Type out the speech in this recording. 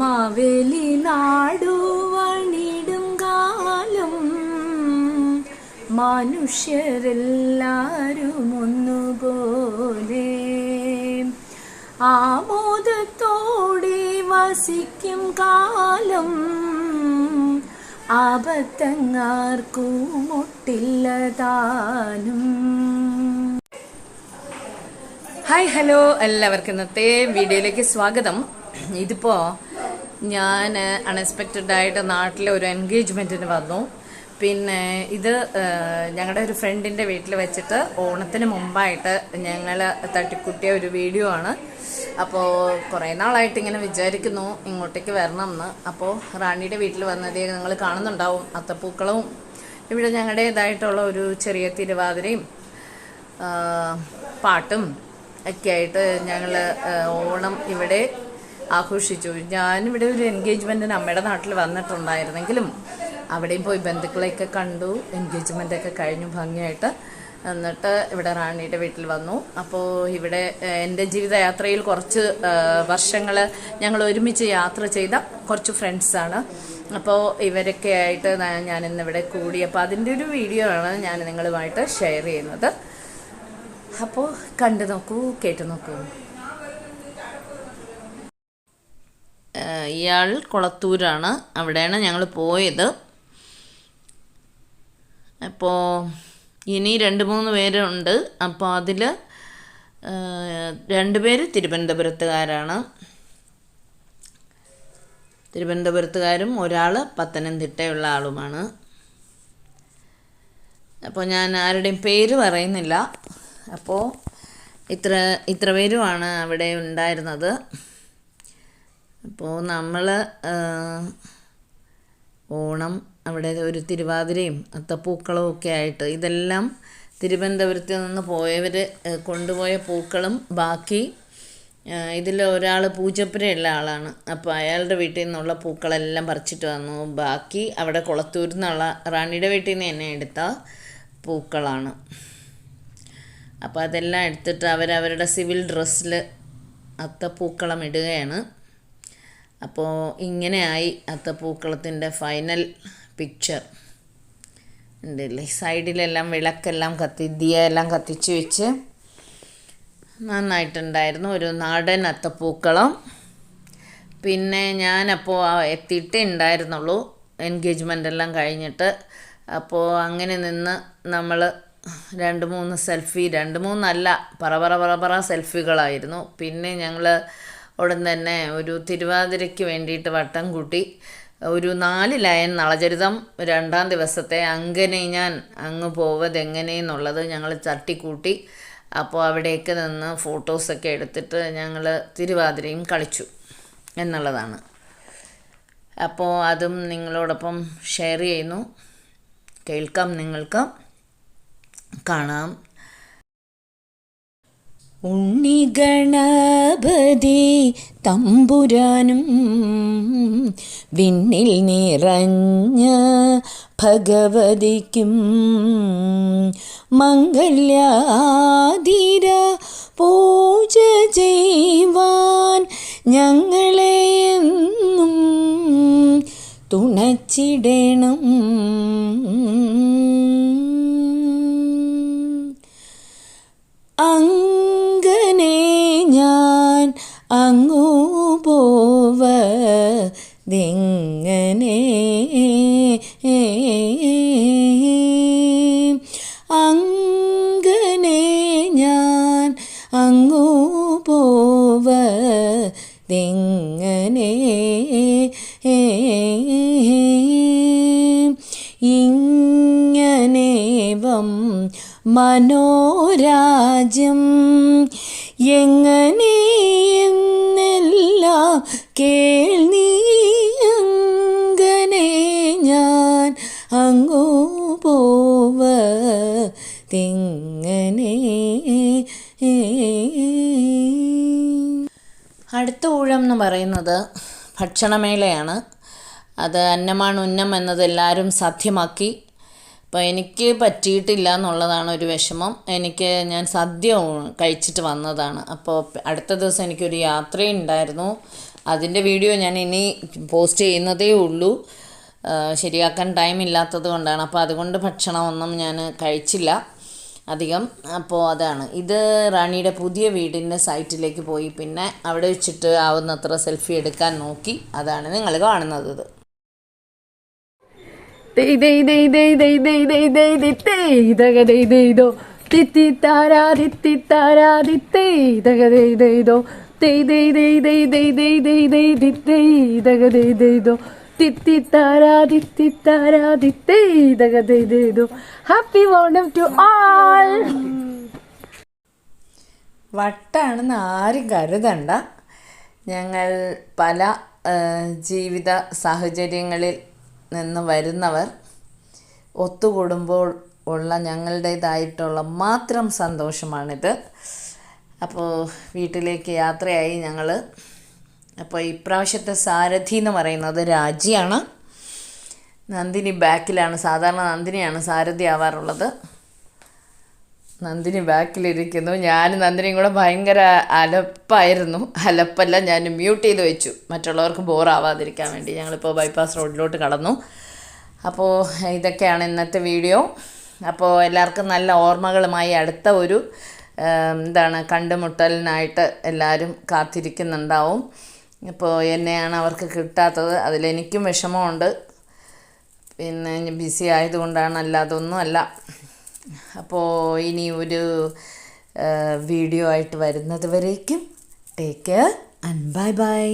മാവേലി നാടുവണിടും കാലം. മനുഷ്യരെല്ലാരും ഒന്നുപോലെ ആമോദത്തോടെ വസിക്കും കാലം. ആപത്തങ്ങാർക്കും മുട്ടില്ലതാനും ഹായ് ഹലോ എല്ലാവർക്കും ഇന്നത്തെ വീഡിയോയിലേക്ക് സ്വാഗതം. ഇതിപ്പോ ഞാൻ അൺഎക്സ്പെക്റ്റഡ് ആയിട്ട് നാട്ടിലെ ഒരു എൻഗേജ്മെന്റിന് വന്നു. പിന്നെ ഇത് ഞങ്ങളുടെ ഒരു ഫ്രണ്ടിന്റെ വീട്ടിൽ വെച്ചിട്ട് ഓണത്തിന് മുമ്പായിട്ട് ഞങ്ങൾ തട്ടിക്കുട്ടിയ ഒരു വീഡിയോ ആണ്. അപ്പോൾ കുറേ നാളായിട്ട് ഇങ്ങനെ വിചാരിക്കുന്നു ഇങ്ങോട്ടേക്ക് വരണം എന്ന് അപ്പോൾ റാണിയുടെ വീട്ടിൽ വന്നത് നിങ്ങൾ കാണുന്നുണ്ടാവും അത്തപ്പൂക്കളവും. ഇവിടെ ഞങ്ങളുടേതായിട്ടുള്ള ഒരു ചെറിയ തിരുവാതിരയും പാട്ടും ഒക്കെ ആയിട്ട് ഞങ്ങൾ ഓണം ഇവിടെ ആഘോഷിച്ചു. ഞാനിവിടെ ഒരു എൻഗേജ്മെന്റിന് അമ്മയുടെ നാട്ടിൽ വന്നിട്ടുണ്ടായിരുന്നെങ്കിലും അവിടെയും പോയി ബന്ധുക്കളെയൊക്കെ കണ്ടു. എൻഗേജ്മെന്റ് ഒക്കെ കഴിഞ്ഞു ഭംഗിയായിട്ട്. എന്നിട്ട് ഇവിടെ റാണിയുടെ വീട്ടിൽ വന്നു. അപ്പോൾ ഇവിടെ എന്റെ ജീവിതയാത്രയിൽ കുറച്ച് വർഷങ്ങൾ ഞങ്ങൾ ഒരുമിച്ച് യാത്ര ചെയ്ത കുറച്ച് ഫ്രണ്ട്സാണ് അപ്പോൾ ഇവരൊക്കെ ആയിട്ട് ഞാൻ ഇന്നിവിടെ കൂടി. അപ്പോൾ അതിന്റെ ഒരു വീഡിയോ ആണ് ഞാൻ നിങ്ങളുമായിട്ട് ഷെയർ ചെയ്യുന്നത്. അപ്പോൾ കണ്ടു നോക്കൂ കേട്ടു നോക്കൂ. ഇയാൾ കുളത്തൂരാണ്. അവിടെയാണ് ഞങ്ങൾ പോയത്. അപ്പോൾ ഇനി രണ്ട് മൂന്ന് പേരുണ്ട്. അപ്പോൾ അതിൽ രണ്ട് പേര് തിരുവനന്തപുരത്തുകാരാണ്. തിരുവനന്തപുരത്തുകാരും ഒരാൾ പത്തനംതിട്ടയുള്ള ആളുമാണ്. അപ്പോൾ ഞാൻ ആരുടെയും പേര് പറയുന്നില്ല. അപ്പോൾ ഇത്ര ഇത്ര പേരുമാണ് അവിടെ ഉണ്ടായിരുന്നത്. അപ്പോൾ നമ്മൾ ഓണം അവിടെ ഒരു തിരുവാതിരയും അത്തപ്പൂക്കളും ഒക്കെ ആയിട്ട് ഇതെല്ലാം തിരുവനന്തപുരത്ത് നിന്ന് പോയവർ കൊണ്ടുപോയ പൂക്കളും ബാക്കി ഇതിൽ ഒരാൾ പൂജപ്പുരയുള്ള ആളാണ്. അപ്പോൾ അയാളുടെ വീട്ടിൽ നിന്നുള്ള പൂക്കളെല്ലാം പറിച്ചിട്ട് വന്നു. ബാക്കി അവിടെ കുളത്തൂരിൽ നിന്നുള്ള റാണിയുടെ വീട്ടിൽ നിന്ന് തന്നെ എടുത്ത പൂക്കളാണ്. അപ്പോൾ അതെല്ലാം എടുത്തിട്ട് അവരവരുടെ സിവിൽ ഡ്രസ്സിൽ അത്തപ്പൂക്കളം ഇടുകയാണ്. അപ്പോൾ ഇങ്ങനെയായി അത്തപ്പൂക്കളത്തിന്റെ ഫൈനൽ പിക്ചർ ഉണ്ടല്ലേ? സൈഡിലെല്ലാം വിളക്കെല്ലാം കത്തി ദിയെല്ലാം കത്തിച്ച് വെച്ച് നന്നായിട്ടുണ്ടായിരുന്നു ഒരു നാടൻ അത്തപ്പൂക്കളം. പിന്നെ ഞാനപ്പോൾ എത്തിയിട്ടേ ഉണ്ടായിരുന്നുള്ളൂ. എൻഗേജ്മെന്റ് എല്ലാം കഴിഞ്ഞിട്ട്. അപ്പോൾ അങ്ങനെ നിന്ന് നമ്മൾ രണ്ട് മൂന്ന് സെൽഫി രണ്ട് മൂന്നല്ല പറ പറ പറ പറ സെൽഫികളായിരുന്നു പിന്നെ ഞങ്ങൾ ഉടൻ തന്നെ ഒരു തിരുവാതിരയ്ക്ക് വേണ്ടിയിട്ട് വട്ടം കൂട്ടി ഒരു നാല് ലയൻ നളചരിതം രണ്ടാം ദിവസത്തെ അങ്ങനെ ഞാൻ അങ്ങ് പോവതെങ്ങനെയെന്നുള്ളത് ഞങ്ങൾ ചട്ടിക്കൂട്ടി അപ്പോൾ അവിടേക്ക് നിന്ന് ഫോട്ടോസൊക്കെ എടുത്തിട്ട് ഞങ്ങൾ തിരുവാതിരയും കളിച്ചു എന്നുള്ളതാണ്. അപ്പോൾ അതും നിങ്ങളോടൊപ്പം ഷെയർ ചെയ്യുന്നു. കേൾക്കാം നിങ്ങൾക്ക്. കാണാം. ഉണ്ണിഗണപതി തമ്പുരാനും വിണ്ണിൽ നിറഞ്ഞ ഭഗവതിക്കും മംഗല്യാതിര പൂജ ചെയ്യുവാൻ ഞങ്ങളെ എന്നും ഇങ്ങനേവം മനോരാജ്യം എങ്ങനെയെന്നെല്ലാം കേൾനീ അങ്ങനെ ഞാൻ അങ്ങു പോവ തിങ്ങനെ. അടുത്ത ഊഴം എന്ന് പറയുന്നത് ഭക്ഷണമേളയാണ്. അത് അന്നമാണ് ഉന്നം എന്നത് എല്ലാവരും സാധ്യമാക്കി അപ്പോൾ എനിക്ക് പറ്റിയിട്ടില്ല എന്നുള്ളതാണ് ഒരു വിഷമം. എനിക്ക് ഞാൻ സദ്യ കഴിച്ചിട്ട് വന്നതാണ്. അപ്പോൾ അടുത്ത ദിവസം എനിക്കൊരു യാത്രയുണ്ടായിരുന്നു. അതിന്റെ വീഡിയോ ഞാൻ ഇനി പോസ്റ്റ് ചെയ്യുന്നതേ ഉള്ളൂ. ശരിയാക്കാൻ ടൈം ഇല്ലാത്തത് കൊണ്ടാണ്. അപ്പോൾ അതുകൊണ്ട് ഭക്ഷണമൊന്നും ഞാൻ കഴിച്ചില്ല അധികം. അപ്പോൾ അതാണ്. ഇത് റാണിയുടെ പുതിയ വീടിന്റെ സൈറ്റിലേക്ക് പോയി. പിന്നെ അവിടെ വെച്ചിട്ട് ആവുന്നത്ര സെൽഫി എടുക്കാൻ നോക്കി. അതാണ് നിങ്ങൾ കാണുന്നത്. ദൈ ദൈ ദൈ ദൈ ദൈ ദൈ ദൈ ദൈ ദൈ ദൈ ദഗ ദൈ ദൈ ദോ തിത്തി താരാ തിത്തി താരാ ദി തൈ ദഗ ദൈ ദൈ ദോ ദൈ ദൈ ദൈ ദൈ ദൈ ദൈ ദൈ ദൈ ദി തൈ ദഗ ദൈ ദൈ ദോ തിത്തി താരാ തിത്തി താരാ ദി തൈ ദഗ ദൈ ദൈ ദോ ഹാപ്പി വോണം ടു ഓൾ വട്ടാണെന്ന് ആരും കരുതണ്ട ഞങ്ങൾ പല ജീവിത സാഹചര്യങ്ങളിൽ നിന്ന് വരുന്നവർ ഒത്തുകൂടുമ്പോൾ ഉള്ള ഞങ്ങളുടേതായിട്ടുള്ള മാത്രം സന്തോഷമാണിത്. അപ്പോൾ വീട്ടിലേക്ക് യാത്രയായി ഞങ്ങൾ അപ്പോൾ ഇപ്രാവശ്യത്തെ സാരഥി എന്ന് പറയുന്നത് രാജിയാണ്. നന്ദിനി ബാക്കിലാണ്. സാധാരണ നന്ദിനിയാണ് സാരഥി ആവാറുള്ളത്. നന്ദിനി ബാക്കിലിരിക്കുന്നു. ഞാൻ നന്ദിനിയും കൂടെ ഭയങ്കര അലപ്പായിരുന്നു. അലപ്പല്ല ഞാൻ മ്യൂട്ട് ചെയ്ത് വെച്ചു. മറ്റുള്ളവർക്ക് ബോറാവാതിരിക്കാൻ വേണ്ടി ഞങ്ങളിപ്പോൾ ബൈപ്പാസ് റോഡിലോട്ട് കടന്നു. അപ്പോൾ ഇതൊക്കെയാണ് ഇന്നത്തെ വീഡിയോ അപ്പോൾ എല്ലാവർക്കും നല്ല ഓർമ്മകളുമായി അടുത്ത ഒരു എന്താണ് കണ്ടുമുട്ടലിനായിട്ട് എല്ലാവരും കാത്തിരിക്കുന്നുണ്ടാവും. ഇപ്പോൾ എന്നെയാണ് അവർക്ക് കിട്ടാത്തത്. അതിലെനിക്കും വിഷമമുണ്ട്. പിന്നെ ബിസി ആയതുകൊണ്ടാണ് അല്ലാതെ ഒന്നുമല്ല. അപ്പോൾ ഇനി ഒരു വീഡിയോ ആയിട്ട് വരുന്നത് വരേക്കും. Take care and bye bye